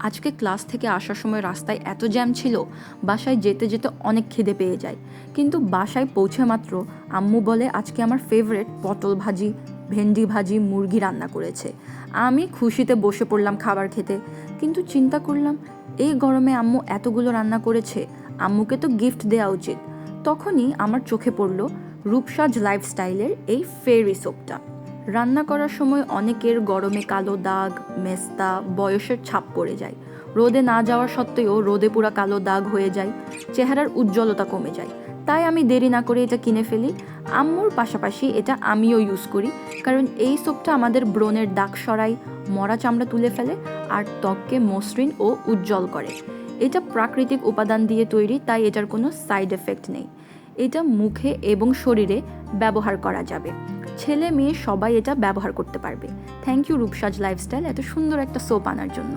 আজকে ক্লাস থেকে আসার সময় রাস্তায় এত জ্যাম ছিল, বাসায় যেতে যেতে অনেক খিদে পেয়ে যায়। কিন্তু বাসায় পৌঁছে মাত্র আম্মু বলে, আজকে আমার ফেভারেট পটল ভাজি, ভেন্ডি ভাজি, মুরগি রান্না করেছে। আমি খুশিতে বসে পড়লাম খাবার খেতে। কিন্তু চিন্তা করলাম, এই গরমে আম্মু এতগুলো রান্না করেছে, আম্মুকে তো গিফট দেওয়া উচিত। তখনই আমার চোখে পড়ল রূপসাজ লাইফস্টাইলের এই ফেরি সোপটা রান্না করার সময় অনেকের গরমে কালো দাগ, মেস্তা, বয়সের ছাপ পড়ে যায়। রোদে না যাওয়া সত্ত্বেও রোদে পুরা কালো দাগ হয়ে যায়, চেহারার উজ্জ্বলতা কমে যায়। তাই আমি দেরি না করে এটা কিনে ফেলি। আম্মুর পাশাপাশি এটা আমিও ইউজ করি, কারণ এই সোপটা আমাদের ব্রণের দাগ সরাই মরা চামড়া তুলে ফেলে আর ত্বককে মসৃণ ও উজ্জ্বল করে। এটা প্রাকৃতিক উপাদান দিয়ে তৈরি, তাই এটার কোনো সাইড এফেক্ট নেই। এটা মুখে এবং শরীরে ব্যবহার করা যাবে। ছেলে মেয়ে সবাই এটা ব্যবহার করতে পারবে। থ্যাংক ইউ রূপসাজ লাইফস্টাইল এত সুন্দর একটা সোপ আনার জন্য।